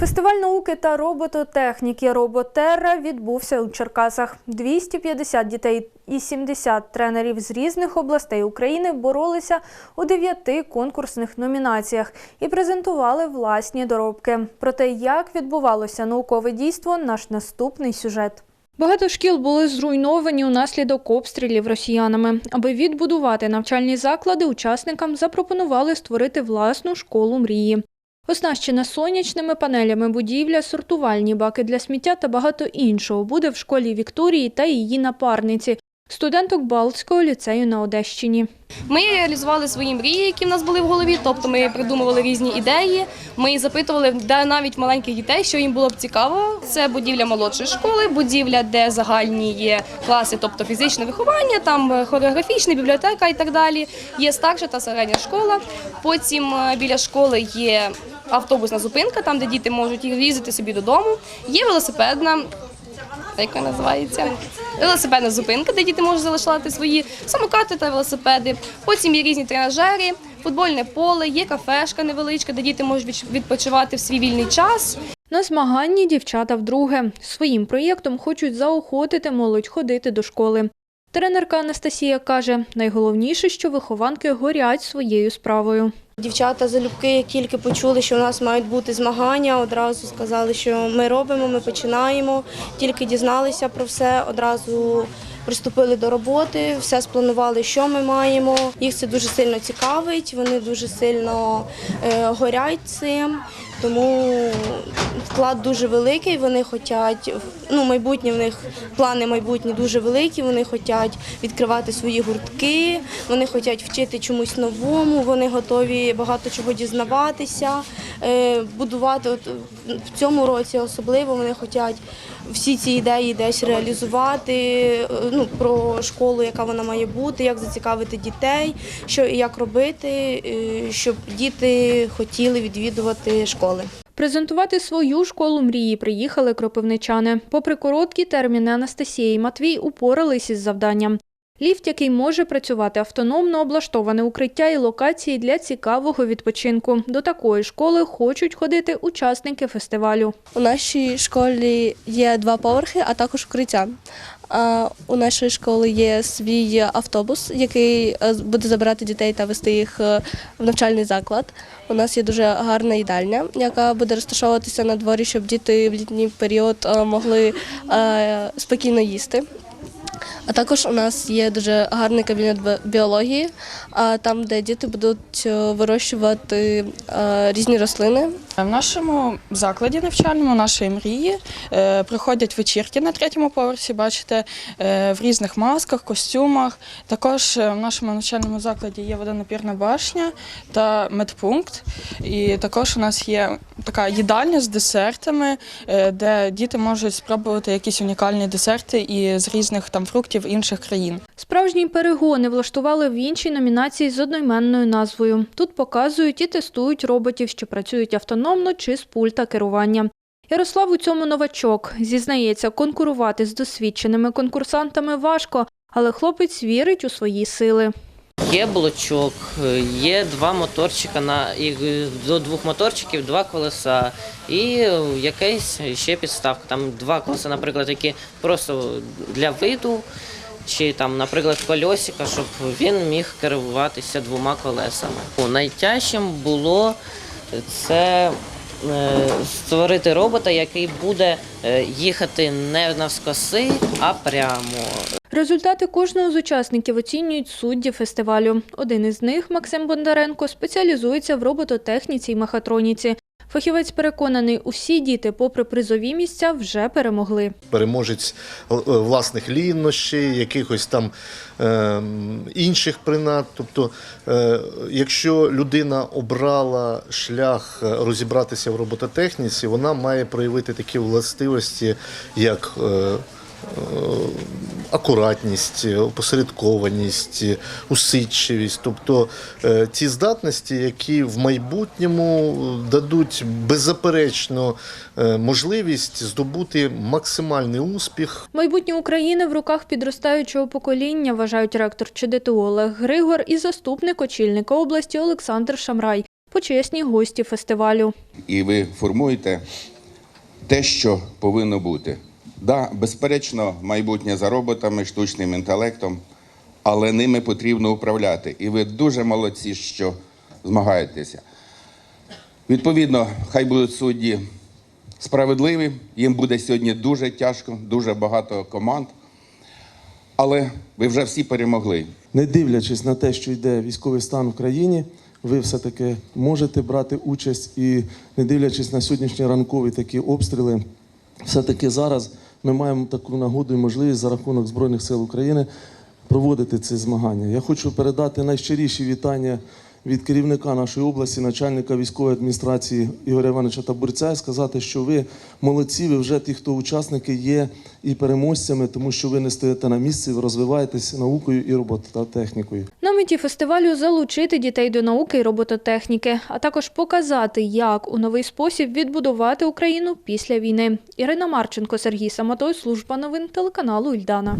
Фестиваль науки та робототехніки Роботерра відбувся у Черкасах. 250 дітей і 70 тренерів з різних областей України боролися у дев'яти конкурсних номінаціях і презентували власні доробки. Про те, як відбувалося наукове дійство, наш наступний сюжет. Багато шкіл були зруйновані унаслідок обстрілів росіянами. Аби відбудувати навчальні заклади, учасникам запропонували створити власну школу мрії. Оснащена сонячними панелями будівля, сортувальні баки для сміття та багато іншого буде в школі Вікторії та її напарниці, студенток Балтського ліцею на Одещині. Ми реалізували свої мрії, які в нас були в голові. Тобто ми придумували різні ідеї. Ми запитували де навіть маленьких дітей, що їм було б цікаво. Це будівля молодшої школи, будівля, де загальні є класи, тобто фізичне виховання, там хореографічна бібліотека і так далі. Є старша та середня школа. Потім е, біля школи є автобусна зупинка, там де діти можуть їздити собі додому. Є велосипедна яка називається велосипедна зупинка, де діти можуть залишати свої самокати та велосипеди. Потім є різні тренажери, футбольне поле, є кафешка невеличка, де діти можуть відпочивати в свій вільний час. На змаганні дівчата вдруге. Своїм проєктом хочуть заохотити молодь ходити до школи. Тренерка Анастасія каже, найголовніше, що вихованки горять своєю справою. Дівчата залюбки, як тільки почули, що у нас мають бути змагання, одразу сказали, що ми робимо, ми починаємо. Тільки дізналися про все, одразу приступили до роботи, все спланували, що ми маємо. Їх це дуже сильно цікавить, вони дуже сильно е, горять цим. Тому вклад дуже великий. Вони хочуть, ну майбутнє в них плани майбутні дуже великі. Вони хочуть відкривати свої гуртки, вони хочуть вчити чомусь новому. Вони готові багато чого дізнаватися, е, будувати. От в цьому році особливо вони хочуть всі ці ідеї десь реалізувати. е, Ну про школу, яка вона має бути, як зацікавити дітей, що і як робити, е, щоб діти хотіли відвідувати школи. Презентувати свою школу мрії приїхали кропивничани. Попри короткі терміни Анастасії і Матвій упорались із завданням. Ліфт, який може працювати автономно, облаштоване укриття і локації для цікавого відпочинку. До такої школи хочуть ходити учасники фестивалю. У нашій школі є два поверхи, а також укриття. А У нашої школи є свій автобус, який е, буде забирати дітей та вести їх е, в навчальний заклад. У нас є дуже гарна їдальня, яка буде розташовуватися на дворі, щоб діти в літній період е, могли спокійно їсти. А також у нас є дуже гарний кабінет бі- біології, там, де діти будуть е, вирощувати е, різні рослини. В нашому закладі навчальному, нашої мрії, е, проходять вечірки на третьому поверсі, бачите, е, в різних масках, костюмах. Також е, в нашому навчальному закладі є водонапірна башня та медпункт. І також у нас є така їдальня з десертами, е, де діти можуть спробувати якісь унікальні десерти і з різних там фруктів інших країн. Справжні перегони влаштували в іншій номінації з одноіменною назвою. Тут показують і тестують роботів, що працюють автономно чи з пульта керування. Ярослав у цьому новачок. Зізнається, конкурувати з досвідченими конкурсантами важко, але хлопець вірить у свої сили. Є блочок, є два моторчика на і до двох моторчиків два колеса, і якась ще підставка. Там два колеса, наприклад, які просто для виду, чи там, наприклад, кольосика, щоб він міг керуватися двома колесами. Найтяжчим було це е, створити робота, який буде е, їхати не навскоси, а прямо. Результати кожного з учасників оцінюють судді фестивалю. Один із них, Максим Бондаренко, спеціалізується в робототехніці і мехатроніці. Фахівець переконаний, усі діти, попри призові місця, вже перемогли. переможець е, власних лінощей, якихось там е, інших принад. Тобто, е, якщо людина обрала шлях е, розібратися в робототехніці, вона має проявити такі властивості, як е, акуратність, опосередкованість, усидчивість, тобто е, ті здатності, які в майбутньому дадуть беззаперечно е, можливість здобути максимальний успіх Майбутнє України в руках підростаючого покоління, вважають ректор ЧДТУ Олег Григор і заступник очільника області Олександр Шамрай. почесні гості фестивалю. і ви формуєте те, що повинно бути. Да, безперечно, майбутнє за роботами, штучним інтелектом, але ними потрібно управляти. І ви дуже молодці, що змагаєтеся. Відповідно, хай будуть судді справедливі. Їм буде сьогодні дуже тяжко, дуже багато команд. Але ви вже всі перемогли. не дивлячись на те, що йде військовий стан в країні, ви все-таки можете брати участь і не дивлячись на сьогоднішні ранкові такі обстріли, все-таки зараз ми маємо таку нагоду і можливість за рахунок Збройних сил України проводити ці змагання. Я хочу передати найщиріші вітання від керівника нашої області, начальника військової адміністрації Ігоря Івановича Табурця, і сказати, що ви молодці, ви вже ті, хто учасники є і переможцями, тому що ви не стоїте на місці, ви розвиваєтесь наукою і робототехнікою. На меті фестивалю залучити дітей до науки і робототехніки, а також показати, як у новий спосіб відбудувати Україну після війни. Ірина Марченко, Сергій Самотой, служба новин телеканалу Ільдана.